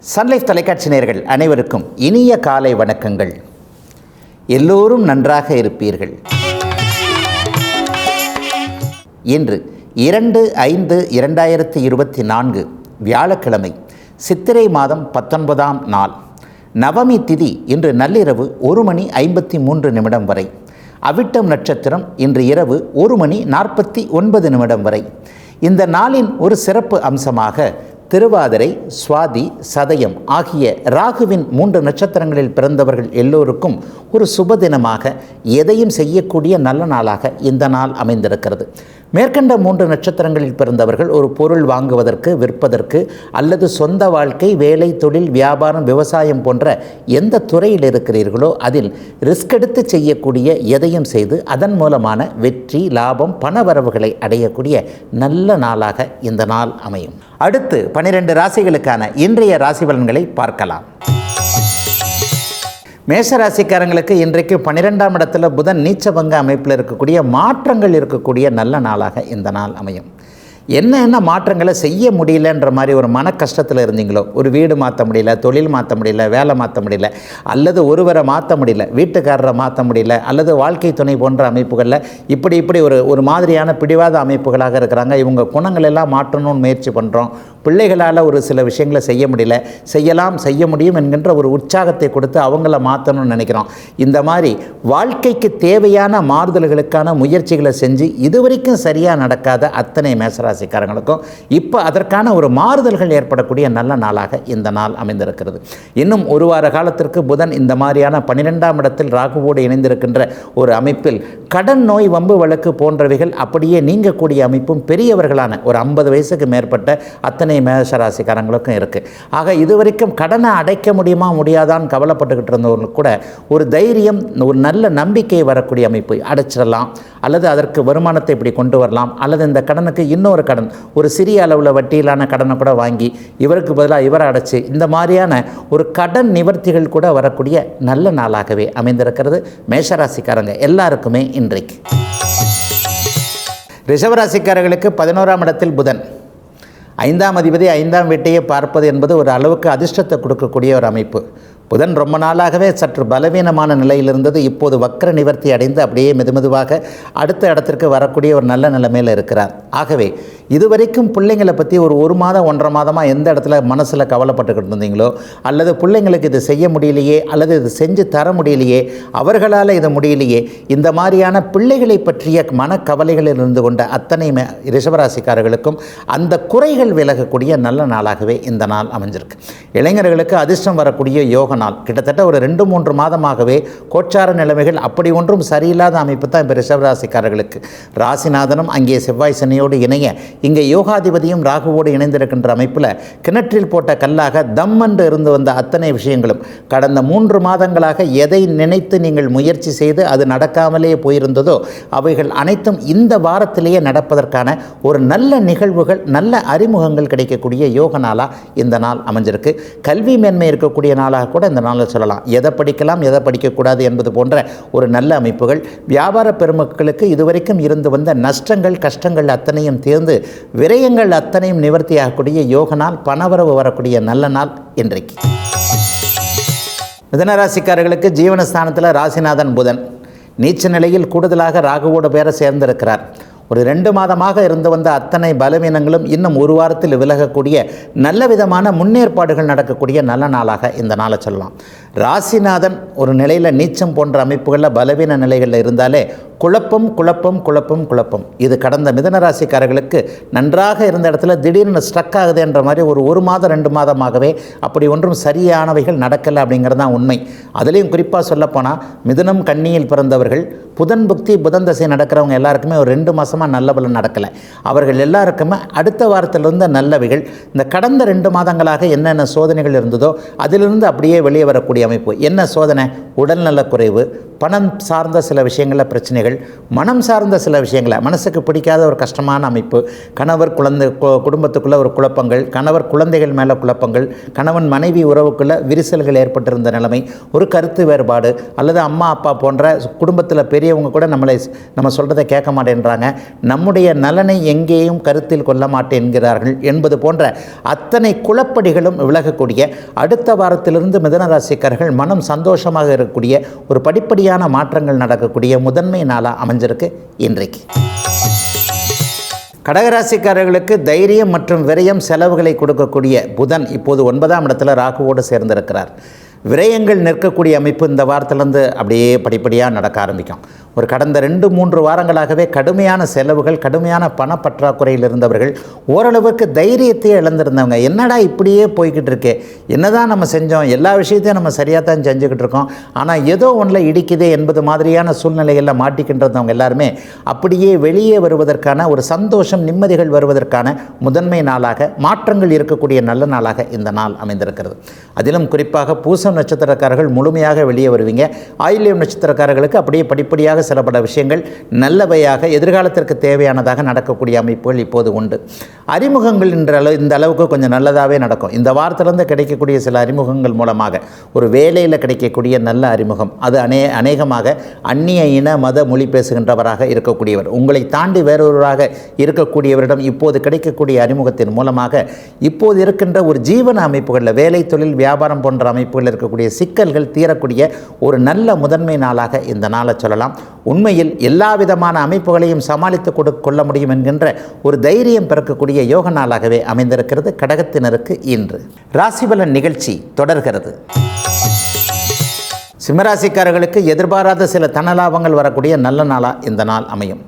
Sun Life தொலைக்காட்சி நேர்கள் அனைவருக்கும் இனிய காலை வணக்கங்கள். எல்லோரும் நன்றாக இருப்பீர்கள். இன்று இரண்டு ஐந்து இரண்டாயிரத்தி இருபத்தி நான்கு வியாழக்கிழமை சித்திரை மாதம் பத்தொன்பதாம் நாள். நவமி திதி இன்று நள்ளிரவு ஒரு மணி ஐம்பத்தி மூன்று நிமிடம் வரை. அவிட்டம் நட்சத்திரம் இன்று இரவு ஒரு மணி நாற்பத்தி ஒன்பது நிமிடம் வரை. இந்த நாளின் ஒரு சிறப்பு அம்சமாக திருவாதிரை சுவாதி சதயம் ஆகிய ராகுவின் மூன்று நட்சத்திரங்களில் பிறந்தவர்கள் எல்லோருக்கும் ஒரு சுப தினமாக எதையும் செய்யக்கூடிய நல்ல நாளாக இந்த நாள் அமைந்திருக்கிறது. மேற்கண்ட மூன்று நட்சத்திரங்களில் பிறந்தவர்கள் ஒரு பொருள் வாங்குவதற்கு விற்பதற்கு அல்லது சொந்த வாழ்க்கை வேலை தொழில் வியாபாரம் விவசாயம் போன்ற எந்த துறையில் இருக்கிறீர்களோ அதில் ரிஸ்க் எடுத்து செய்யக்கூடிய எதையும் செய்து அதன் மூலமான வெற்றி லாபம் பண வரவுகளை அடையக்கூடிய நல்ல நாளாக இந்த நாள் அமையும். அடுத்து பனிரெண்டு ராசிகளுக்கான இன்றைய ராசி பலன்களை பார்க்கலாம். மேஷராசிக்காரங்களுக்கு இன்றைக்கு பன்னிரெண்டாம் இடத்துல புதன் நீச்சபங்க அமைப்பில் இருக்கக்கூடிய மாற்றங்கள் இருக்கக்கூடிய நல்ல நாளாக இந்த நாள் அமையும். என்ன என்ன மாற்றங்களை செய்ய முடியலன்ற மாதிரி ஒரு மன கஷ்டத்தில் இருந்தீங்களோ? ஒரு வீடு மாற்ற முடியல தொழில் மாற்ற முடியல வேலை மாற்ற முடியல அல்லது ஒருவரை மாற்ற முடியல வீட்டுக்காரரை மாற்ற முடியல அல்லது வாழ்க்கை துணை போன்ற அமைப்புகளில் இப்படி இப்படி ஒரு ஒரு மாதிரியான பிடிவாத அமைப்புகளாக இருக்கிறாங்க. இவங்க குணங்கள் எல்லாம் மாற்றணும்னு முயற்சி பண்ணுறோம் பிள்ளைகளால் ஒரு சில விஷயங்களை செய்ய முடியல. செய்யலாம் செய்ய முடியும் என்கின்ற ஒரு உற்சாகத்தை கொடுத்து அவங்கள மாற்றணும்னு நினைக்கிறோம். இந்த மாதிரி வாழ்க்கைக்கு தேவையான மாறுதல்களுக்கான முயற்சிகளை செஞ்சு இதுவரைக்கும் சரியாக நடக்காத அத்தனை ராசிக்காரங்களுக்கும் இப்போ அதற்கான ஒரு மாறுதல்கள் ஏற்படக்கூடிய நல்ல நாளாக இந்த நாள் அமைந்திருக்கிறது. இன்னும் ஒரு வார காலத்திற்கு புதன் இந்த மாதிரியான பன்னிரெண்டாம் இடத்தில் ராகுவோடு இணைந்திருக்கின்ற ஒரு அமைப்பில் கடன் நோய் வம்பு வழக்கு போன்றவைகள் அப்படியே நீங்கக்கூடிய அமைப்பும் பெரியவர்களான ஒரு ஐம்பது வயசுக்கு மேற்பட்ட அத்தனை மேஷராசிக்காரங்களுக்கும் இருக்குது ஆக இதுவரைக்கும் கடனை அடைக்க முடியுமா முடியாதான்னு கவலைப்பட்டுக்கிட்டு இருந்தவங்களுக்கு கூட ஒரு தைரியம் ஒரு நல்ல நம்பிக்கை வரக்கூடிய அமைப்பு அடைச்சிடலாம். அல்லது அதற்கு வருமானத்தை இப்படி கொண்டு வரலாம். அல்லது இந்த கடனுக்கு இன்னொரு கடன் ஒரு சிறிய அளவில் வட்டியிலான கடனை கூட வாங்கி இவருக்கு பதிலாக இவரை அடைச்சி இந்த மாதிரியான ஒரு கடன் நிவர்த்திகள் கூட வரக்கூடிய நல்ல நாளாகவே அமைந்திருக்கிறது. மேஷராசிக்காரங்க எல்லாருக்குமே இன்றைக்கு. ரிஷவராசிக்காரர்களுக்கு பதினோராம் இடத்தில் புதன். ஐந்தாம் அதிபதி ஐந்தாம் வீட்டையே பார்ப்பது என்பது ஒரு அளவுக்கு அதிர்ஷ்டத்தை கொடுக்கக்கூடிய ஒரு அமைப்பு. புதன் ரொம்ப நாளாகவே சற்று பலவீனமான நிலையில் இருந்தது. இப்போது வக்கர நிவர்த்தி அடைந்து அப்படியே மெதுமெதுவாக அடுத்த இடத்திற்கு வரக்கூடிய ஒரு நல்ல நிலைமையில் இருக்கிறார். ஆகவே இதுவரைக்கும் பிள்ளைங்களை பற்றி ஒரு ஒரு மாதம் ஒன்றரை மாதமாக எந்த இடத்துல மனசில் கவலைப்பட்டுக்கிட்டு இருந்தீங்களோ அல்லது பிள்ளைங்களுக்கு இது செய்ய முடியலையே அல்லது இது செஞ்சு தர முடியலையே அவர்களால் இது முடியலையே இந்த மாதிரியான பிள்ளைகளை பற்றிய மனக்கவலைகளில் இருந்து கொண்ட அத்தனை மே ரிஷபராசிக்காரர்களுக்கும் அந்த குறைகள் விலகக்கூடிய நல்ல நாளாகவே இந்த நாள் அமைஞ்சிருக்கு. இளைஞர்களுக்கு அதிர்ஷ்டம் வரக்கூடிய யோக நாள். கிட்டத்தட்ட ஒரு ரெண்டு மூன்று மாதமாகவே கோச்சார நிலைமைகள் அப்படி ஒன்றும் சரியில்லாத அமைப்பு தான் இப்போ ரிஷபராசிக்காரர்களுக்கு. ராசிநாதனும் அங்கே செவ்வாய் சனியோடு இணைய இங்கே யோகாதிபதியும் ராகுவோடு இணைந்திருக்கின்ற அமைப்பில் கிணற்றில் போட்ட கல்லாக தம் என்று இருந்து வந்த அத்தனை விஷயங்களும் கடந்த மூன்று மாதங்களாக எதை நினைத்து நீங்கள் முயற்சி செய்து அது நடக்காமலே போயிருந்ததோ அவைகள் அனைத்தும் இந்த வாரத்திலேயே நடப்பதற்கான ஒரு நல்ல நிகழ்வுகள் நல்ல அறிமுகங்கள் கிடைக்கக்கூடிய யோக நாளாக இந்த நாள் அமைஞ்சிருக்கு. கல்வி மேன்மை இருக்கக்கூடிய நாளாக கூட இந்த நாளில் சொல்லலாம். எதை படிக்கலாம் எதை படிக்கக்கூடாது என்பது போன்ற ஒரு நல்ல அமைப்புகள். வியாபார பெருமக்களுக்கு இதுவரைக்கும் இருந்து வந்த நஷ்டங்கள் கஷ்டங்கள் அத்தனையும் தேர்ந்து விரயங்கள் அத்தனையும் நிவர்த்தியாகக்கூடிய யோக நாள் பணவரவு வரக்கூடிய நல்ல நாள் இன்றைக்கு. மிதனராசிக்காரர்களுக்கு ஜீவனஸ்தானத்தில் ராசிநாதன் புதன். நீச்ச நிலையில் கூடுதலாக ராகுவோட பேரை சேர்ந்திருக்கிறார். ஒரு ரெண்டு மாதமாக இருந்து வந்த அத்தனை பலவீனங்களும் இன்னும் ஒரு வாரத்தில் விலகக்கூடிய நல்ல விதமான முன்னேற்பாடுகள் நடக்கக்கூடிய நல்ல நாளாக இந்த நாளை சொல்லலாம். ராசிநாதன் ஒரு நிலையில் நீச்சம் போன்ற அமைப்புகளில் பலவீன நிலைகளில் இருந்தாலே குழப்பம் குழப்பம் குழப்பம் குழப்பம். இது கடந்த மிதன ராசிக்காரர்களுக்கு நன்றாக இருந்த இடத்துல திடீர்னு ஸ்ட்ரக் ஆகுது என்ற மாதிரி ஒரு ஒரு மாதம் ரெண்டு மாதமாகவே அப்படி ஒன்றும் சரியானவைகள் நடக்கலை அப்படிங்கிறது தான் உண்மை. அதுலேயும் குறிப்பாக சொல்லப்போனால் மிதுனம் கண்ணியில் பிறந்தவர்கள் புதன் புக்தி புதன் தசை நடக்கிறவங்க எல்லாருக்குமே ஒரு ரெண்டு மாதமாக நல்ல பலன் நடக்கலை. அவர்கள் எல்லாருக்குமே அடுத்த வாரத்திலிருந்து நல்லவைகள். இந்த கடந்த ரெண்டு மாதங்களாக என்னென்ன சோதனைகள் இருந்ததோ அதிலிருந்து அப்படியே வெளியே வரக்கூடிய அமைப்பு. என்ன சோதனை? உடல்நலக்குறைவு பணம் சார்ந்த சில விஷயங்களில் பிரச்சனைகள் மனம் சார்ந்த சில விஷயங்களை மனசுக்கு பிடிக்காத ஒரு கஷ்டமான அமைப்பு கணவர் குழந்தை குடும்பத்துக்குள்ளே குடும்பத்துக்குள்ள ஒரு குழப்பங்கள் கணவர் குழந்தைகள் மேலே குழப்பங்கள் கணவன் மனைவி உறவுக்குள்ள விரிசல்கள் ஏற்பட்டிருந்த நிலைமை ஒரு கருத்து வேறுபாடு அல்லது அம்மா அப்பா போன்ற குடும்பத்தில் பெரியவங்க கூட நம்மளை நம்ம சொல்கிறத கேட்க மாட்டேன்றாங்க. நம்முடைய நலனை எங்கேயும் கருத்தில் கொள்ள மாட்டேன்கிறார்கள் என்பது போன்ற அத்தனை குழப்படிகளும் விலகக்கூடிய அடுத்த வாரத்திலிருந்து மிதனராசிக்காரர்கள் மனம் சந்தோஷமாக இருக்கக்கூடிய ஒரு படிப்படியான மாற்றங்கள் நடக்கக்கூடிய முதன்மை நாளாக அமைஞ்சிருக்கு இன்றைக்கு. கடகராசிக்காரர்களுக்கு தைரியம் மற்றும் விரயம் செலவுகளை கொடுக்கக்கூடிய புதன் இப்போது ஒன்பதாம் இடத்துல ராகுவோடு சேர்ந்திருக்கிறார். விரயங்கள் நிற்கக்கூடிய அமைப்பு இந்த வாரத்திலேருந்து அப்படியே படிப்படியாக நடக்க ஆரம்பிக்கும். ஒரு கடந்த ரெண்டு மூன்று வாரங்களாகவே கடுமையான செலவுகள் கடுமையான பணப்பற்றாக்குறையில் இருந்தவர்கள் ஓரளவுக்கு தைரியத்தையே இழந்திருந்தவங்க. என்னடா இப்படியே போய்கிட்டு இருக்கே? என்னதான் நம்ம செஞ்சோம்? எல்லா விஷயத்தையும் நம்ம சரியாக தான் செஞ்சுக்கிட்டு இருக்கோம். ஆனால் ஏதோ ஒன்றில் இடிக்குதே என்பது மாதிரியான சூழ்நிலைகளில் மாட்டிக்கின்றவங்க எல்லாருமே அப்படியே வெளியே வருவதற்கான ஒரு சந்தோஷம் நிம்மதிகள் வருவதற்கான முதன்மை நாளாக மாற்றங்கள் இருக்கக்கூடிய நல்ல நாளாக இந்த நாள் அமைந்திருக்கிறது. அதிலும் குறிப்பாக பூச பூசம் நட்சத்திரக்காரர்கள் முழுமையாக வெளியே வருவீங்க. ஆயில்யம் நட்சத்திரக்காரர்களுக்கு அப்படியே படிப்படியாக சில பல விஷயங்கள் நல்லவையாக எதிர்காலத்திற்கு தேவையானதாக நடக்கக்கூடிய அமைப்புகள் இப்போது உண்டு. அறிமுகங்கள் என்ற அளவு இந்த அளவுக்கு கொஞ்சம் நல்லதாகவே நடக்கும். இந்த வாரத்திலிருந்து கிடைக்கக்கூடிய சில அறிமுகங்கள் மூலமாக ஒரு வேலையில் கிடைக்கக்கூடிய நல்ல அறிமுகம். அது அநே அநேகமாக அந்நிய இன மத மொழி பேசுகின்றவராக இருக்கக்கூடியவர். உங்களை தாண்டி வேறொருவராக இருக்கக்கூடியவரிடம் இப்போது கிடைக்கக்கூடிய அறிமுகத்தின் மூலமாக இப்போது இருக்கின்ற ஒரு ஜீவன அமைப்புகளில் வேலை தொழில் வியாபாரம் போன்ற அமைப்புகளில் இருக்கக்கூடிய சிக்கல்கள் தீரக்கூடிய ஒரு நல்ல முதன்மை நாளாக இந்த நாளை சொல்லலாம். உண்மையில் எல்லா விதமான அமைப்புகளையும் சமாளித்து கொடு கொள்ள முடியும் என்கின்ற ஒரு தைரியம் பிறக்கக்கூடிய யோக நாளாகவே அமைந்திருக்கிறது கடகத்தினருக்கு இன்று. ராசிபலன் நிகழ்ச்சி தொடர்கிறது. சிம்மராசிக்காரர்களுக்கு எதிர்பாராத சில தனலாபங்கள் வரக்கூடிய நல்ல நாளாக இந்த நாள் அமையும்.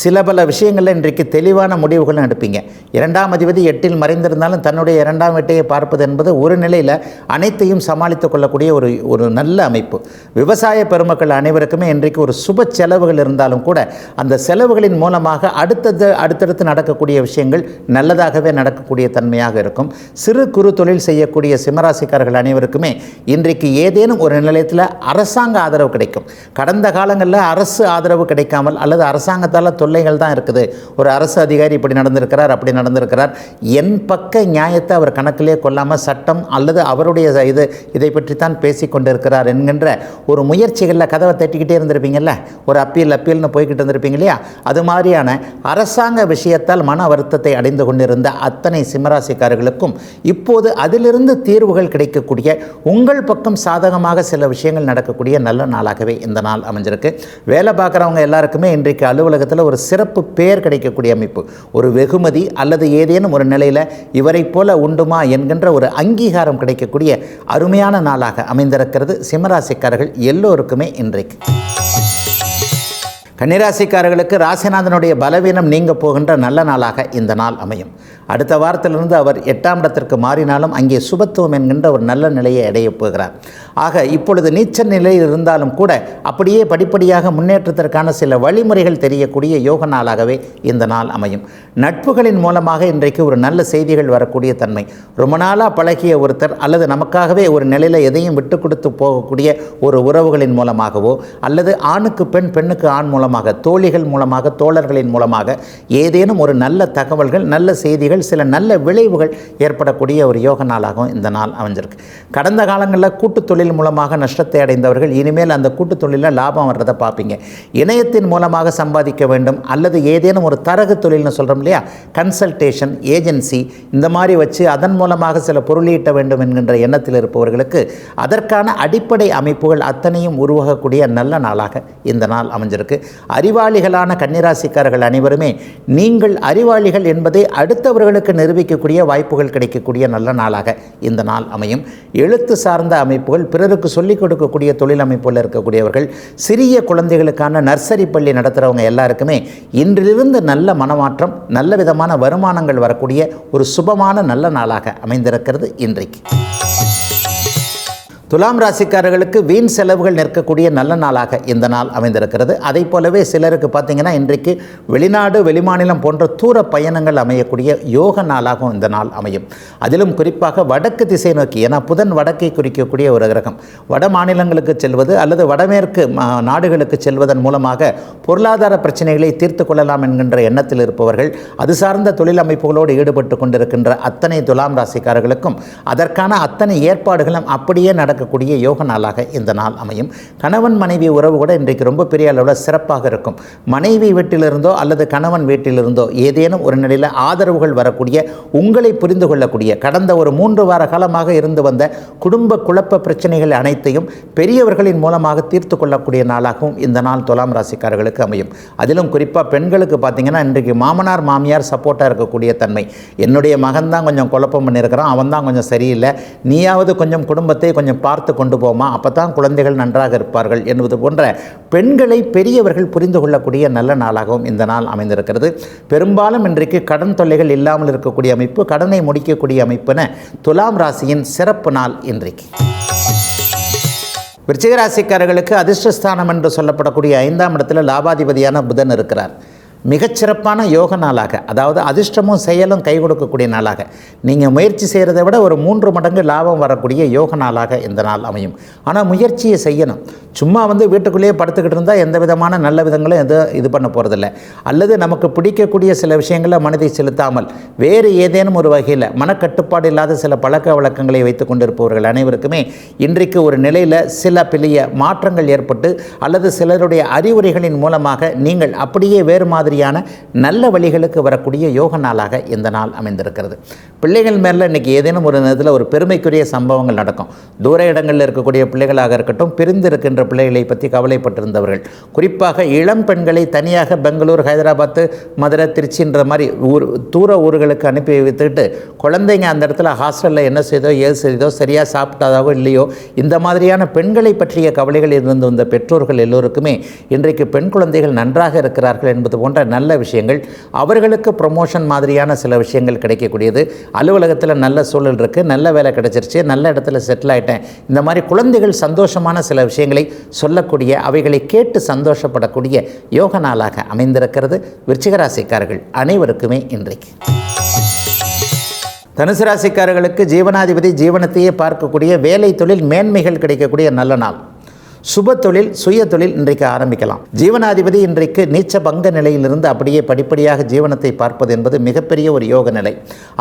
சில பல விஷயங்களில் இன்றைக்கு தெளிவான முடிவுகளும் எடுப்பீங்க. இரண்டாம் அதிபதி எட்டில் மறைந்திருந்தாலும் தன்னுடைய இரண்டாம் வீட்டையை பார்ப்பது என்பது ஒரு நிலையில் அனைத்தையும் சமாளித்துக் கொள்ளக்கூடிய ஒரு ஒரு நல்ல அமைப்பு. விவசாய பெருமக்கள் அனைவருக்குமே இன்றைக்கு ஒரு சுப செலவுகள் இருந்தாலும் கூட அந்த செலவுகளின் மூலமாக அடுத்தது அடுத்தடுத்து நடக்கக்கூடிய விஷயங்கள் நல்லதாகவே நடக்கக்கூடிய தன்மையாக இருக்கும். சிறு குறு தொழில் செய்யக்கூடிய சிம்மராசிக்காரர்கள் அனைவருக்குமே இன்றைக்கு ஏதேனும் ஒரு நிலையத்தில் அரசாங்க ஆதரவு கிடைக்கும். கடந்த காலங்களில் அரசு ஆதரவு கிடைக்காமல் அல்லது அரசாங்கத்தால் தொல்லைகள் தான் இருக்குது. ஒரு அரசு அதிகாரி இப்படி நடந்திருக்கிறார் அப்படி நடந்திருக்கிறார். என் பக்க நியாயத்தை அவர் கணக்கிலே கொள்ளாமல் சட்டம் அல்லது அவருடைய இது இதை பற்றி தான் பேசி கொண்டிருக்கிறார் என்கின்ற ஒரு முயற்சிகளில் கதவை தட்டிக்கிட்டே இருந்திருப்பீங்கல்ல ஒரு அப்பீல் அப்பீல்னு போய்கிட்டு இருந்திருப்பீங்க இல்லையா? அது மாதிரியான அரசாங்க விஷயத்தால் மன வருத்தத்தை அடைந்து கொண்டிருந்த அத்தனை சிம்மராசிக்காரர்களுக்கும் இப்போது அதிலிருந்து தீர்வுகள் கிடைக்கக்கூடிய உங்கள் பக்கம் சாதகமாக சில விஷயங்கள் நடக்கக்கூடிய நல்ல நாளாகவே இந்த நாள் அமைஞ்சிருக்கு. வேலை பார்க்குறவங்க எல்லாருக்குமே இன்றைக்கு அலுவலகத்தில் ஒரு ஒரு சிறப்பு பெயர் கிடைக்கக்கூடிய அமைப்பு. ஒரு வெகுமதி அல்லது ஏதேனும் ஒரு நிலையில் இவரைப் போல உண்டுமா என்கின்ற ஒரு அங்கீகாரம் கிடைக்கக்கூடிய அருமையான நாளாக அமைந்திருக்கிறது சிம்மராசிக்காரர்கள் எல்லோருக்குமே இன்றைக்கு. கன்னிராசிக்காரர்களுக்கு ராசிநாதனுடைய பலவீனம் நீங்க போகின்ற நல்ல நாளாக இந்த நாள் அமையும். அடுத்த வாரத்திலிருந்து அவர் எட்டாம் இடத்திற்கு மாறினாலும் அங்கே சுபத்துவம் என்கின்ற ஒரு நல்ல நிலையை அடையப் போகிறார். ஆக இப்பொழுது நீச்சல் நிலையில் இருந்தாலும் கூட அப்படியே படிப்படியாக முன்னேற்றத்திற்கான சில வழிமுறைகள் தெரியக்கூடிய யோக நாளாகவே இந்த நாள் அமையும். நட்புகளின் மூலமாக இன்றைக்கு ஒரு நல்ல செய்திகள் வரக்கூடிய தன்மை. ரொம்ப நாளாக பழகிய ஒருத்தர் அல்லது நமக்காகவே ஒரு நிலையில் எதையும் விட்டு கொடுத்து போகக்கூடிய ஒரு உறவுகளின் மூலமாகவோ அல்லது ஆணுக்கு பெண் பெண்ணுக்கு ஆண் மூலமாக தோழிகள் மூலமாக தோழர்களின் மூலமாக ஏதேனும் ஒரு நல்ல தகவல்கள் நல்ல செய்திகள் சில நல்ல விளைவுகள் ஏற்படக்கூடிய ஒரு யோக நாளாகவும் இந்த நாள் அமைஞ்சிருக்கு. கடந்த காலங்களில் கூட்டுத் தொழில் மூலமாக நஷ்டத்தை அடைந்தவர்கள் இனிமேல் அந்த கூட்டுத் தொழிலில் லாபம் வர்றதை பார்ப்பீங்க. இணையத்தின் மூலமாக சம்பாதிக்க வேண்டும் அல்லது ஏதேனும் ஒரு தரகு தொழில்னு சொல்கிறோம் இல்லையா? கன்சல்டேஷன் ஏஜென்சி இந்த மாதிரி வச்சு அதன் மூலமாக சில பொருளீட்ட வேண்டும் என்கின்ற எண்ணத்தில் இருப்பவர்களுக்கு அதற்கான அடிப்படை அமைப்புகள் அத்தனையும் உருவாகக்கூடிய நல்ல நாளாக இந்த நாள் அமைஞ்சிருக்கு. அறிவாளிகளான கன்னிராசிக்காரர்கள் அனைவருமே நீங்கள் அறிவாளிகள் என்பதை அடுத்தவர்களுக்கு நிரூபிக்கக்கூடிய வாய்ப்புகள் கிடைக்கக்கூடிய நல்ல நாளாக இந்த நாள் அமையும். எழுத்து சார்ந்த அமைப்புகள் பிறருக்கு சொல்லிக் கொடுக்கக்கூடிய தொழில் அமைப்பில் இருக்கக்கூடியவர்கள் சிறிய குழந்தைகளுக்கான நர்சரி பள்ளி நடத்துகிறவங்க எல்லாருக்குமே இன்றிலிருந்து நல்ல மனமாற்றம் நல்ல விதமான வருமானங்கள் வரக்கூடிய ஒரு சுபமான நல்ல நாளாக அமைந்திருக்கிறது இன்றைக்கு. துலாம் ராசிக்காரர்களுக்கு வீண் செலவுகள் நிற்கக்கூடிய நல்ல நாளாக இந்த நாள் அமைந்திருக்கிறது. அதை போலவே சிலருக்கு பார்த்தீங்கன்னா இன்றைக்கு வெளிநாடு வெளிமாநிலம் போன்ற தூர பயணங்கள் அமையக்கூடிய யோக நாளாகவும் இந்த நாள் அமையும். அதிலும் குறிப்பாக வடக்கு திசை நோக்கி ஏன்னா புதன் வடக்கை குறிக்கக்கூடிய ஒரு கிரகம். வட மாநிலங்களுக்கு செல்வது அல்லது வடமேற்கு மா- நாடுகளுக்கு செல்வதன் மூலமாக பொருளாதார பிரச்சனைகளை தீர்த்து கொள்ளலாம் என்கின்ற எண்ணத்தில் இருப்பவர்கள் அது சார்ந்த தொழில் அமைப்புகளோடு ஈடுபட்டு கொண்டிருக்கின்ற அத்தனை துலாம் ராசிக்காரர்களுக்கும் அதற்கான அத்தனை ஏற்பாடுகளும் அப்படியே இருக்கக்கூடிய யோக நாளாக இந்த நாள் அமையும். கணவன் மனைவி உறவு கூட இன்றைக்கு ரொம்ப பெரிய அளவில் சிறப்பாக இருக்கும். மனைவி வீட்டிலிருந்தோ அல்லது கணவன் வீட்டிலிருந்தோ ஏதேனும் ஒரு நிலையில் ஆதரவுகள் வரக்கூடிய உங்களை புரிந்து கொள்ளக்கூடிய கடந்த ஒரு மூன்று வார காலமாக இருந்து வந்த குடும்ப குழப்ப பிரச்சனைகள் அனைத்தையும் பெரியவர்களின் மூலமாக தீர்த்து கொள்ளக்கூடிய நாளாகவும் இந்த நாள் துலாம் ராசிக்காரர்களுக்கு அமையும். அதிலும் குறிப்பாக பெண்களுக்கு பார்த்தீங்கன்னா இன்றைக்கு மாமனார் மாமியார் சப்போர்ட்டாக இருக்கக்கூடிய தன்மை. என்னுடைய மகன் தான் கொஞ்சம் குழப்பம் பண்ணியிருக்கிறான் அவன் தான் கொஞ்சம் சரியில்லை. நீயாவது கொஞ்சம் குடும்பத்தை கொஞ்சம் பார்த்து கொண்டு போமா? அப்போ தான் குழந்தைகள் நன்றாக இருப்பார்கள் என்பது போன்ற பெண்களை பெரியவர்கள் புரிந்து கொள்ளக்கூடிய நல்ல நாளாகவும் இந்த நாள் அமைந்திருக்கிறது. பெரும்பாலும் இன்றைக்கு கடன் தொல்லைகள் இல்லாமல் இருக்கக்கூடிய அமைப்பு கடனை முடிக்கக்கூடிய அமைப்பென துலாம் ராசியின் சிறப்பு நாள் இன்றைக்கு. விருச்சிகராசிக்காரர்களுக்கு அதிர்ஷ்டஸ்தானம் என்று சொல்லப்படக்கூடிய ஐந்தாம் இடத்துல லாபாதிபதியான புதன் இருக்கிறார். மிகச்சிறப்பான யோக நாளாக அதாவது அதிர்ஷ்டமும் செயலும் கை கொடுக்கக்கூடிய நாளாக. நீங்கள் முயற்சி செய்கிறதை விட ஒரு மூன்று மடங்கு லாபம் வரக்கூடிய யோக நாளாக இந்த நாள் அமையும். ஆனால் முயற்சியை செய்யணும். சும்மா வந்து வீட்டுக்குள்ளேயே படுத்துக்கிட்டு இருந்தால் எந்த விதமான நல்ல விதங்களும் எதுவும் இது பண்ண போகிறதில்ல அல்லது நமக்கு பிடிக்கக்கூடிய சில விஷயங்களை மனதை செலுத்தாமல் வேறு ஏதேனும் ஒரு வகையில் மனக்கட்டுப்பாடு இல்லாத சில பழக்க வழக்கங்களை வைத்து கொண்டிருப்பவர்கள் அனைவருக்குமே இன்றைக்கு ஒரு நிலையில் சில பெரிய மாற்றங்கள் ஏற்பட்டு அல்லது சிலருடைய அறிவுரைகளின் மூலமாக நீங்கள் அப்படியே வேறு மாதிரி மாதிரியான நல்ல வழிகளுக்கு வரக்கூடிய யோக நாளாக இந்த நாள் அமைந்திருக்கிறது. பிள்ளைகள் மேலே இன்றைக்கி ஏதேனும் ஒரு நேரத்தில் ஒரு பெருமைக்குரிய சம்பவங்கள் நடக்கும். தூர இடங்களில் இருக்கக்கூடிய பிள்ளைகளாக இருக்கட்டும் பிரிந்து இருக்கின்ற பிள்ளைகளை பற்றி கவலைப்பட்டிருந்தவர்கள். குறிப்பாக இளம் பெண்களை தனியாக பெங்களூர் ஹைதராபாத்து மதுரை திருச்சின்ற மாதிரி ஊர் தூர ஊர்களுக்கு அனுப்பி வைத்துக்கிட்டு குழந்தைங்க அந்த இடத்துல ஹாஸ்டலில் என்ன செய்தோ ஏது செய்தோ சரியாக சாப்பிட்டதாவோ இல்லையோ இந்த மாதிரியான பெண்களை பற்றிய கவலைகள் இருந்து வந்த பெற்றோர்கள் எல்லோருக்குமே இன்றைக்கு பெண் குழந்தைகள் நன்றாக இருக்கிறார்கள் என்பது போன்ற நல்ல விஷயங்கள் அவர்களுக்கு ப்ரொமோஷன் மாதிரியான சில விஷயங்கள் கிடைக்கக்கூடியது. அலுவலகத்தில் நல்ல சூழல் இருக்குது நல்ல வேலை கிடைச்சிருச்சு நல்ல இடத்துல செட்டில் ஆகிட்டேன் இந்த மாதிரி குழந்தைகள் சந்தோஷமான சில விஷயங்களை சொல்லக்கூடிய அவைகளை கேட்டு சந்தோஷப்படக்கூடிய யோக நாளாக அமைந்திருக்கிறது. விருச்சிகராசிக்காரர்கள் அனைவருக்குமே இன்றைக்கு. தனுசு ராசிக்காரர்களுக்கு ஜீவனாதிபதி ஜீவனத்தையே பார்க்கக்கூடிய வேலை தொழில் மேன்மைகள் கிடைக்கக்கூடிய நல்ல நாள். சுப தொழில் சுய தொழில் இன்றைக்கு ஆரம்பிக்கலாம். ஜீவனாதிபதி இன்றைக்கு நீச்ச பங்க நிலையிலிருந்து அப்படியே படிப்படியாக ஜீவனத்தை பார்ப்பது என்பது மிகப்பெரிய ஒரு யோக நிலை.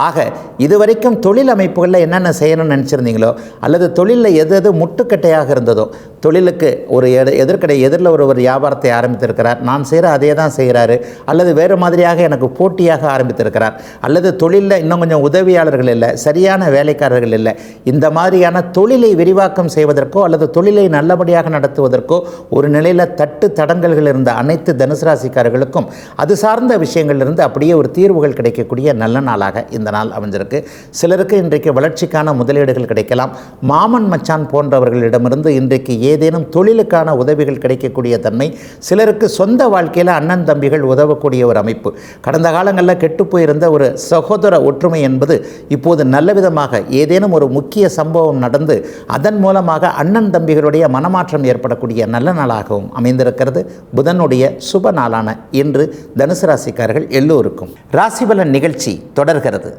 ஆக இதுவரைக்கும் தொழில் அமைப்புகளில் என்னென்ன செய்யணும்னு நினச்சிருந்தீங்களோ அல்லது தொழிலில் எது எது முட்டுக்கட்டையாக இருந்ததோ தொழிலுக்கு ஒரு எது எதிர்க்கடை எதிரில் ஒரு ஒரு வியாபாரத்தை ஆரம்பித்திருக்கிறார். நான் செய்கிற அதே தான் செய்கிறாரு அல்லது வேறு மாதிரியாக எனக்கு போட்டியாக ஆரம்பித்திருக்கிறார். அல்லது தொழிலில் இன்னும் கொஞ்சம் உதவியாளர்கள் இல்லை சரியான வேலைக்காரர்கள் இல்லை. இந்த மாதிரியான தொழிலை விரிவாக்கம் செய்வதற்கோ அல்லது தொழிலை நல்லபடியாக நடத்துவதற்கோ ஒரு நிலையில் தட்டு தடங்கல்கள் இருந்த அனைத்து தனுசு ராசிக்காரர்களுக்கும் அது சார்ந்த விஷயங்களிலிருந்து அப்படியே ஒரு தீர்வுகள் கிடைக்கக்கூடிய நல்ல நாளாக இந்த நாள் அமைஞ்சிருக்கு. சிலருக்கு இன்றைக்கு வளர்ச்சிக்கான முதலீடுகள் கிடைக்கலாம். மாமன் மச்சான் போன்றவர்களிடமிருந்து இன்றைக்கு ஏதேனும் தொழிலுக்கான உதவிகள் கிடைக்கக்கூடிய தன்மை சிலருக்கு சொந்த வாழ்க்கையில் அண்ணன் தம்பிகள் உதவக்கூடிய ஒரு அமைப்பு. கடந்த காலங்களில் கெட்டு போயிருந்த ஒரு சகோதர ஒற்றுமை என்பது இப்போது நல்ல விதமாக ஏதேனும் ஒரு முக்கிய சம்பவம் நடந்து அதன் மூலமாக அண்ணன் தம்பிகளுடைய மனமாற்றம் ஏற்படக்கூடிய நல்ல நாளாகவும் அமைந்திருக்கிறது. புதனுடைய சுப நாளான இன்று தனுசு ராசிக்காரர்கள் எல்லோருக்கும் ராசிபலன் நிகழ்ச்சி தொடர்கிறது.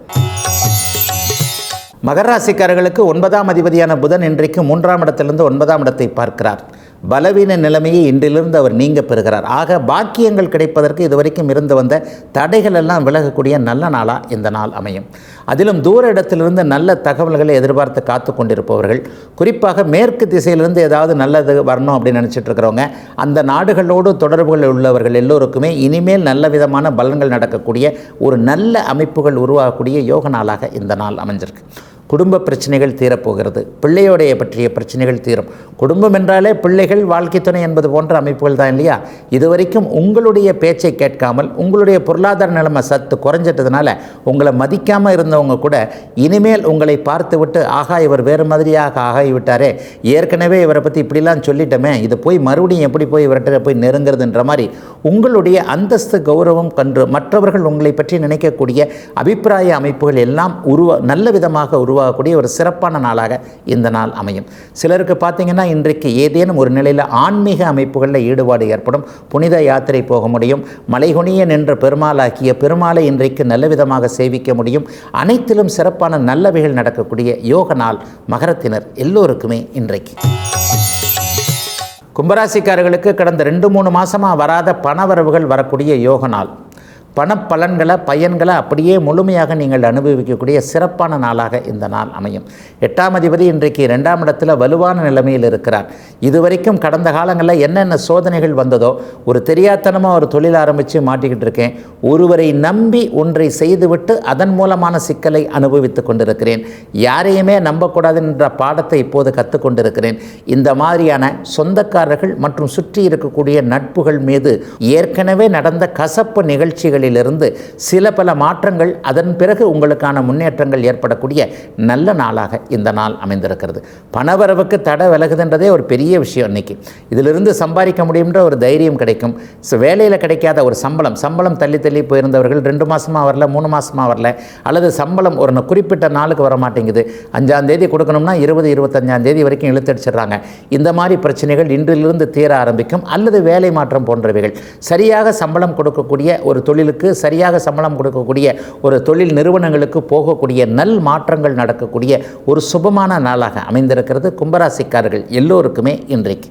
மகராசிக்காரர்களுக்கு ஒன்பதாம் அதிபதியான புதன் இன்றைக்கு மூன்றாம் இடத்திலிருந்து ஒன்பதாம் இடத்தை பார்க்கிறார். பலவீன நிலைமையை இன்றிலிருந்து அவர் நீங்க பெறுகிறார். ஆக பாக்கியங்கள் கிடைப்பதற்கு இதுவரைக்கும் இருந்து வந்த தடைகள் எல்லாம் விலகக்கூடிய நல்ல நாளாக இந்த நாள் அமையும். அதிலும் தூர இடத்திலிருந்து நல்ல தகவல்களை எதிர்பார்த்து காத்து கொண்டிருப்பவர்கள் குறிப்பாக மேற்கு திசையிலிருந்து ஏதாவது நல்லது வரணும் அப்படின்னு நினச்சிட்டு இருக்கிறவங்க அந்த நாடுகளோடு தொடர்புகள் உள்ளவர்கள் எல்லோருக்குமே இனிமேல் நல்ல விதமான பலன்கள் நடக்கக்கூடிய ஒரு நல்ல அமைப்புகள் உருவாகக்கூடிய யோக நாளாக இந்த நாள் அமைஞ்சிருக்கு. குடும்ப பிரச்சனைகள் தீரப்போகிறது. பிள்ளையோடைய பற்றிய பிரச்சனைகள் தீரும். குடும்பம் என்றாலே பிள்ளைகள் வாழ்க்கை துணை என்பது போன்ற அமைப்புகள் தான் இல்லையா? இதுவரைக்கும் உங்களுடைய பேச்சை கேட்காமல் உங்களுடைய பொருளாதார நிலைமை சத்து குறைஞ்சிட்டதுனால உங்களை மதிக்காமல் இருந்தவங்க கூட இனிமேல் உங்களை பார்த்து விட்டு ஆகா இவர் வேறு மாதிரியாக ஆகிவிட்டாரே. ஏற்கனவே இவரை பற்றி இப்படிலாம் சொல்லிட்டோமே. இது போய் மறுபடியும் எப்படி போய் இவர்கிட்ட போய் நெருங்கிறதுன்ற மாதிரி உங்களுடைய அந்தஸ்து கௌரவம் கன்று மற்றவர்கள் உங்களை பற்றி நினைக்கக்கூடிய அபிப்பிராய அமைப்புகள் எல்லாம் உருவா நல்ல விதமாக உருவாகக்கூடிய ஒரு சிறப்பான நாளாக இந்த நாள் அமையும். சிலருக்கு பார்த்தீங்கன்னா இன்றைக்கு ஏதேனும் ஒரு நிலையில் ஆன்மீக அமைப்புகளில் ஈடுபாடு ஏற்படும். புனித யாத்திரை போக முடியும். மலைகுனிய நின்ற பெருமாளாக்கிய பெருமாளை இன்றைக்கு நல்ல விதமாக சேவிக்க முடியும். அனைத்திலும் சிறப்பான நல்லவைகள் நடக்கக்கூடிய யோக நாள் மகரத்தினர் எல்லோருக்குமே இன்றைக்கு. கும்பராசிக்காரர்களுக்கு கடந்த ரெண்டு மூணு மாதமாக வராத பணவரவுகள் வரக்கூடிய யோக நாள். பணப்பலன்களை பயன்களை அப்படியே முழுமையாக நீங்கள் அனுபவிக்கக்கூடிய சிறப்பான நாளாக இந்த நாள் அமையும். எட்டாம் அதிபதி இன்றைக்கு ரெண்டாம் இடத்துல வலுவான நிலைமையில் இருக்கிறார். இதுவரைக்கும் கடந்த காலங்களில் என்னென்ன சோதனைகள் வந்ததோ ஒரு தெரியாத்தனமாக ஒரு தொழில் ஆரம்பித்து மாட்டிக்கிட்டு இருக்கேன். ஒருவரை நம்பி ஒன்றை செய்துவிட்டு அதன் மூலமான சிக்கலை அனுபவித்து கொண்டிருக்கிறேன். யாரையுமே நம்பக்கூடாதுன்ற பாடத்தை இப்போது கற்றுக்கொண்டிருக்கிறேன் இந்த மாதிரியான சொந்தக்காரர்கள் மற்றும் சுற்றி இருக்கக்கூடிய நட்புகள் மீது ஏற்கனவே நடந்த கசப்பு நிகழ்ச்சிகள் நிகழ்ச்சிகளிலிருந்து சில பல மாற்றங்கள் அதன் பிறகு உங்களுக்கான முன்னேற்றங்கள் ஏற்படக்கூடிய நல்ல நாளாக இந்த நாள் அமைந்திருக்கிறது. பணவரவுக்கு தடை விலகுதுன்றதே ஒரு பெரிய விஷயம் இன்னைக்கு. இதிலிருந்து சம்பாதிக்க முடியுன்ற ஒரு தைரியம் கிடைக்கும். ஸோ வேலையில் கிடைக்காத ஒரு சம்பளம் சம்பளம் தள்ளி தள்ளி போயிருந்தவர்கள் ரெண்டு மாதமாக வரல மூணு மாதமாக வரல அல்லது சம்பளம் ஒரு குறிப்பிட்ட நாளுக்கு வர மாட்டேங்குது அஞ்சாம் தேதி கொடுக்கணும்னா இருபது இருபத்தஞ்சாம் தேதி வரைக்கும் இழுத்தடிச்சிடுறாங்க. இந்த மாதிரி பிரச்சனைகள் இன்றிலிருந்து தீர ஆரம்பிக்கும் அல்லது வேலை மாற்றம் போன்றவைகள். சரியாக சம்பளம் கொடுக்கக்கூடிய ஒரு தொழிலுக்கு சரியாக சம்பளம் கொடுக்கக்கூடிய ஒரு தொழில் நிறுவனங்களுக்கு போகக்கூடிய நல் மாற்றங்கள் நடக்கக்கூடிய ஒரு சுபமான நாளாக அமைந்திருக்கிறது. கும்பராசிக்காரர்கள் எல்லோருக்குமே இன்றைக்கு.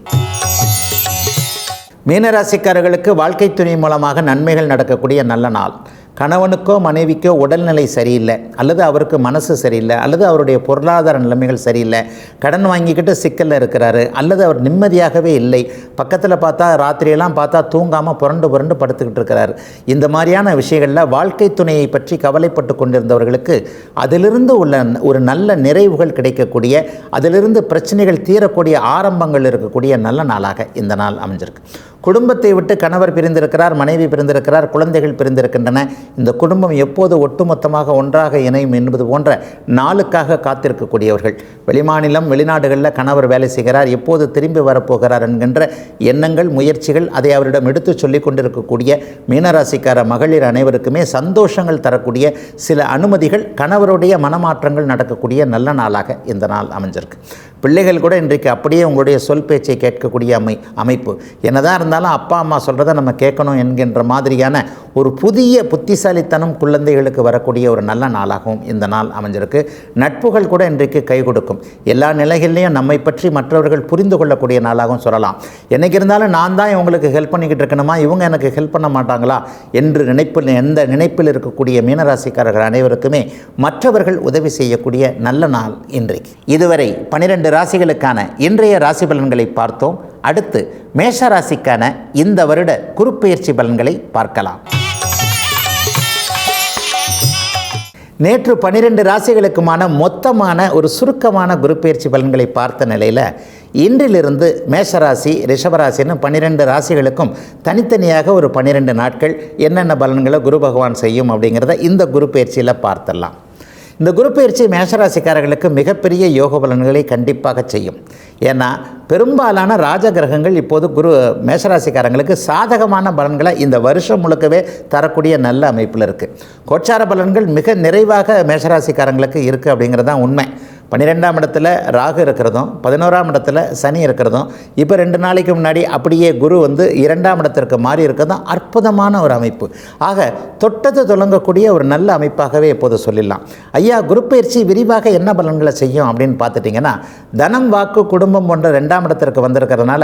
மீனராசிக்காரர்களுக்கு வாழ்க்கை துணை மூலமாக நன்மைகள் நடக்கக்கூடிய நல்ல நாள். கணவனுக்கோ மனைவிக்கோ உடல்நிலை சரியில்லை அல்லது அவருக்கு மனசு சரியில்லை அல்லது அவருடைய பொருளாதார நிலைமைகள் சரியில்லை கடன் வாங்கிக்கிட்டு சிக்கலில் இருக்கிறாரு அல்லது அவர் நிம்மதியாகவே இல்லை பக்கத்தில் பார்த்தா ராத்திரியெல்லாம் பார்த்தா தூங்காமல் புரண்டு புரண்டு படுத்துக்கிட்டு இருக்கிறார். இந்த மாதிரியான விஷயங்களில் வாழ்க்கை துணையை பற்றி கவலைப்பட்டு கொண்டிருந்தவர்களுக்கு அதிலிருந்து உள்ள ஒரு நல்ல நிறைவுகள் கிடைக்கக்கூடிய அதிலிருந்து பிரச்சனைகள் தீரக்கூடிய ஆரம்பங்கள் இருக்கக்கூடிய நல்ல நாளாக இந்த நாள் அமைஞ்சிருக்கு. குடும்பத்தை விட்டு கணவர் பிரிந்திருக்கிறார் மனைவி பிரிந்திருக்கிறார் குழந்தைகள் பிரிந்திருக்கின்றன. இந்த குடும்பம் எப்போது ஒட்டுமொத்தமாக ஒன்றாக இணையும் என்பது போன்ற நாளுக்காக காத்திருக்கக்கூடியவர்கள். வெளிமாநிலம் வெளிநாடுகளில் கணவர் வேலை செய்கிறார் எப்போது திரும்பி வரப்போகிறார் என்கின்ற எண்ணங்கள் முயற்சிகள் அதை அவரிடம் எடுத்துச் சொல்லிக் கொண்டிருக்கக்கூடிய மீனராசிக்கார மகளிர் அனைவருக்குமே சந்தோஷங்கள் தரக்கூடிய சில அனுமதிகள் கணவருடைய மனமாற்றங்கள் நடக்கக்கூடிய நல்ல நாளாக இந்த நாள் அமைஞ்சிருக்கு. பிள்ளைகள் கூட இன்றைக்கு அப்படியே உங்களுடைய சொல் பேச்சை கேட்கக்கூடிய அமை அமைப்பு. என்னதான் இருந்தாலும் அப்பா அம்மா சொல்கிறத நம்ம கேட்கணும் என்கின்ற மாதிரியான ஒரு புதிய புத்திசாலித்தனம் குழந்தைகளுக்கு வரக்கூடிய ஒரு நல்ல நாளாகவும் இந்த நாள் அமைஞ்சிருக்கு. நட்புகள் கூட இன்றைக்கு கை கொடுக்கும். எல்லா நிலைகள்லையும் நம்மை பற்றி மற்றவர்கள் புரிந்து கொள்ளக்கூடிய நாளாகவும் சொல்லலாம். என்னைக்கு இருந்தாலும் நான் தான் இவங்களுக்கு ஹெல்ப் பண்ணிக்கிட்டு இருக்கணுமா? இவங்க எனக்கு ஹெல்ப் பண்ண மாட்டாங்களா? என்று நினைப்பில் எந்த நினைப்பில் இருக்கக்கூடிய மீனராசிக்காரர்கள் அனைவருக்குமே மற்றவர்கள் உதவி செய்யக்கூடிய நல்ல நாள் இன்றைக்கு. இதுவரை பனிரெண்டு ராசிகளுக்கான இன்றைய ராசி பலன்களை பார்த்தோம். அடுத்து மேஷராசிக்கான இந்த வருட குறுப்பெயர்ச்சி பலன்களை பார்க்கலாம். நேற்று பன்னிரெண்டு ராசிகளுக்குமான மொத்தமான ஒரு சுருக்கமான குருப்பெயர்ச்சி பலன்களை பார்த்த நிலையில் இன்றிலிருந்து மேஷராசி ரிஷபராசின்னு பன்னிரெண்டு ராசிகளுக்கும் தனித்தனியாக ஒரு பன்னிரெண்டு நாட்கள் என்னென்ன பலன்களை குரு பகவான் செய்யும் அப்படிங்கிறத இந்த குரு பயிற்சியில் பார்த்துடலாம். இந்த குரு பயிற்சி மேஷராசிக்காரர்களுக்கு மிகப்பெரிய யோக பலன்களை கண்டிப்பாக செய்யும். ஏன்னா பெரும்பாலான ராஜ கிரகங்கள் இப்போது குரு மேஷராசிக்காரங்களுக்கு சாதகமான பலன்களை இந்த வருஷம் முழுக்கவே தரக்கூடிய நல்ல அமைப்பில் இருக்குது கோச்சார பலன்கள் மிக நிறைவாக மேஷராசிக்காரங்களுக்கு இருக்குது அப்படிங்கிறது தான் உண்மை. பன்னிரெண்டாம் இடத்துல ராகு இருக்கிறதும் பதினோராம் இடத்துல சனி இருக்கிறதும் இப்போ ரெண்டு நாளைக்கு முன்னாடி அப்படியே குரு வந்து இரண்டாம் இடத்திற்கு மாறி இருக்கிறதும் அற்புதமான ஒரு அமைப்பு. ஆக தொட்டது தொடங்கக்கூடிய ஒரு நல்ல அமைப்பாகவே இப்போது சொல்லிடலாம். ஐயா குரு பயிற்சி விரிவாக என்ன பலன்களை செய்யும் அப்படின்னு பார்த்துட்டிங்கன்னா தனம் வாக்கு குடும்பம் போன்ற ரெண்டாம் இடத்திற்கு வந்திருக்கிறதுனால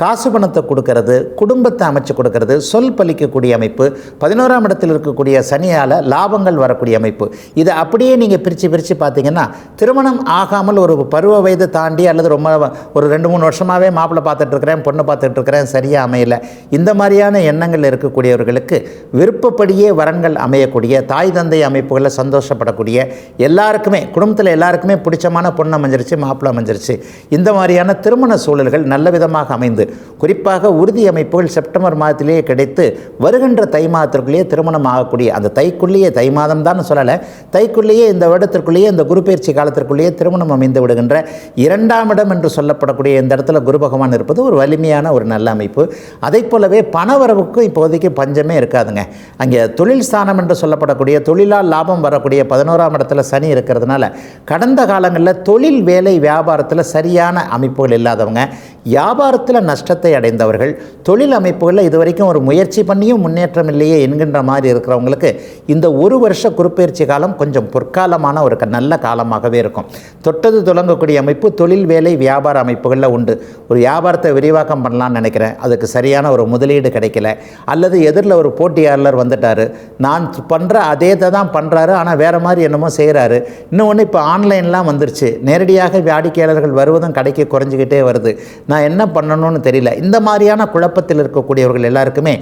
காசு பணத்தை கொடுக்கறது குடும்பத்தை அமைச்சு கொடுக்கறது சொல் பலிக்கக்கூடிய அமைப்பு பதினோராம் இடத்தில் இருக்கக்கூடிய சனியால் லாபங்கள் வரக்கூடிய அமைப்பு. இதை அப்படியே நீங்கள் பிரித்து பிரித்து பார்த்தீங்கன்னா திருமணம் ஆகாமல் ஒரு பருவ வயது தாண்டி அல்லது ரொம்ப ஒரு ரெண்டு மூணு வருஷமாகவே மாப்பிள்ளை பார்த்துட்ருக்கிறேன் பொண்ணு பார்த்துட்ருக்கிறேன் சரியாக அமையலை. இந்த மாதிரியான எண்ணங்கள் இருக்கக்கூடியவர்களுக்கு விருப்பப்படியே வரன்கள் அமையக்கூடிய தாய் தந்தை அமைப்புகளில் சந்தோஷப்படக்கூடிய எல்லாருக்குமே குடும்பத்தில் எல்லாருக்குமே பிடிச்சமான பொண்ணு அமைஞ்சிருச்சு மாப்பிள்ளை அமைஞ்சிருச்சு. இந்த மாதிரியான திருமண சூழல்கள் நல்ல விதமாக அமைந்து குறிப்பாக உறுதி அமைப்புகள் செப்டம்பர் மாதத்திலேயே கிடைத்து வருகின்ற தை மாதத்திற்குள்ளேயே திருமணம் ஆகக்கூடிய அந்த தைக்குள்ளேயே தை மாதம் தான் சொல்லலை தைக்குள்ளேயே இந்த வருடத்திற்குள்ளேயே இந்த குரு பயிற்சி காலத்திற்குள்ளேயே திருமணம் அமைந்து விடுகின்ற இரண்டாம் இடம் என்று சொல்லப்படக்கூடிய இந்த இடத்துல குரு பகவான் இருப்பது ஒரு வலிமையான ஒரு நல்ல அமைப்பு. அதை போலவே பணவரவுக்கு இப்போதைக்கு பஞ்சமே இருக்காதுங்க. அங்கே தொழில் ஸ்தானம் என்று சொல்லப்படக்கூடிய தொழிலால் லாபம் வரக்கூடிய பதினோராம் இடத்துல சனி இருக்கிறதுனால கடந்த காலங்களில் தொழில் வேலை வியாபாரத்தில் சரியான அமைப்புகள் இல்லாதவங்க. வியாபாரத்தில் நஷ்டத்தை அடைந்தவர்கள் தொழில் அமைப்புகளில் இதுவரைக்கும் ஒரு முயற்சி பண்ணியும் முன்னேற்றம் இல்லையே என்கின்ற மாதிரி இருக்கிறவங்களுக்கு இந்த ஒரு வருஷ குறுப்பெயர்ச்சி காலம் கொஞ்சம் பொற்காலமான ஒரு நல்ல காலமாகவே இருக்கும். தொட்டது தொடங்கக்கூடிய அமைப்பு தொழில் வேலை வியாபார அமைப்புகளில் உண்டு. ஒரு வியாபாரத்தை விரிவாக்கம் பண்ணலாம்னு நினைக்கிறேன். அதுக்கு சரியான ஒரு முதலீடு கிடைக்கல. அல்லது எதிரில் ஒரு போட்டியாளர் வந்துட்டார். நான் பண்ணுற அதே தான் பண்ணுறாரு ஆனால் வேறு மாதிரி என்னமோ செய்கிறாரு இன்னொன்று இப்போ ஆன்லைன்லாம் வந்துருச்சு. நேரடியாக வாடிக்கையாளர்கள் வருவதும் கடைக்கு குறைஞ்சிக்கிட்டே வருது. நான் என்ன பண்ணணும்னு தெரியல. இந்த மாதிரியான குழப்பத்தில் இருக்கக்கூடியவர்கள் எல்லாருக்குமே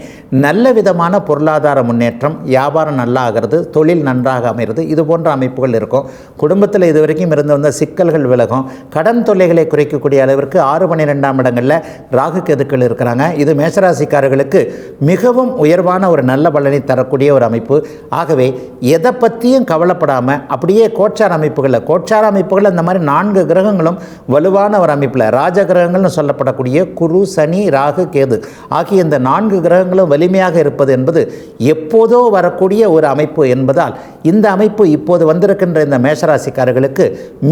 நல்ல விதமான பொருளாதார முன்னேற்றம் வியாபாரம் நல்லா ஆகிறது தொழில் நன்றாக அமைகிறது இது போன்ற அமைப்புகள் இருக்கும். குடும்பத்தில் இது வரைக்கும் இருந்து வந்த சிக்கல்கள் விலகும். கடன் தொல்லைகளை குறைக்கக்கூடிய அளவிற்கு ஆறு பன்னிரெண்டாம் இடங்களில் ராகு கெதுக்கள் இருக்கிறாங்க. இது மேசராசிக்காரர்களுக்கு மிகவும் உயர்வான ஒரு நல்ல பலனை தரக்கூடிய ஒரு அமைப்பு. ஆகவே எதை பற்றியும் கவலைப்படாமல் அப்படியே கோச்சார அமைப்புகளில் கோச்சார அமைப்புகள் இந்த மாதிரி நான்கு கிரகங்களும் வலுவான ஒரு அமைப்பில் ராஜ கிரகங்கள்னு சொல்லப்படக்கூடிய குரு சனி ராகு கேது ஆகிய இந்த நான்கு கிரகங்களும் வலிமையாக இருப்பது என்பது எப்போதோ வரக்கூடிய ஒரு அமைப்பு என்பதால் இந்த அமைப்பு இப்போது வந்திருக்கின்ற இந்த மேஷராசிக்காரர்களுக்கு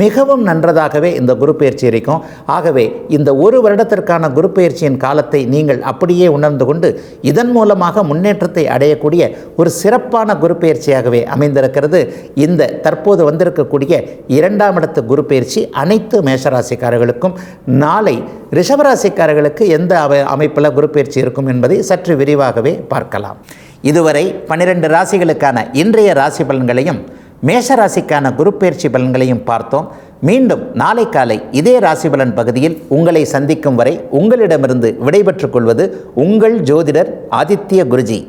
மிகவும் நன்றதாகவே இந்த குரு பயிற்சி இருக்கும். ஆகவே இந்த ஒரு வருடத்திற்கான குரு பயிற்சியின் காலத்தை நீங்கள் அப்படியே உணர்ந்து கொண்டு இதன் மூலமாக முன்னேற்றத்தை அடையக்கூடிய ஒரு சிறப்பான குரு பயிற்சியாகவே அமைந்திருக்கிறது. இந்த தற்போது வந்திருக்கக்கூடிய இரண்டாம் இடத்து குரு பயிற்சி அனைத்து மேஷராசிக்காரர்களுக்கும் நாளை ரிஷபராசிக்காரர்களுக்கு எந்த அவை- அமைப்பில் குரு பயிற்சி இருக்கும் என்பதை சற்று விரிவாகவே பார்க்கலாம். இதுவரை பன்னிரெண்டு ராசிகளுக்கான இன்றைய ராசி பலன்களையும் மேஷ ராசிக்கான குரு பயிற்சி பலன்களையும் பார்த்தோம். மீண்டும் நாளை காலை இதே ராசி பலன் பகுதியில் உங்களை சந்திக்கும் வரை உங்களிடமிருந்து விடைபெற்றுக் கொள்வது உங்கள் ஜோதிடர் ஆதித்ய குருஜி.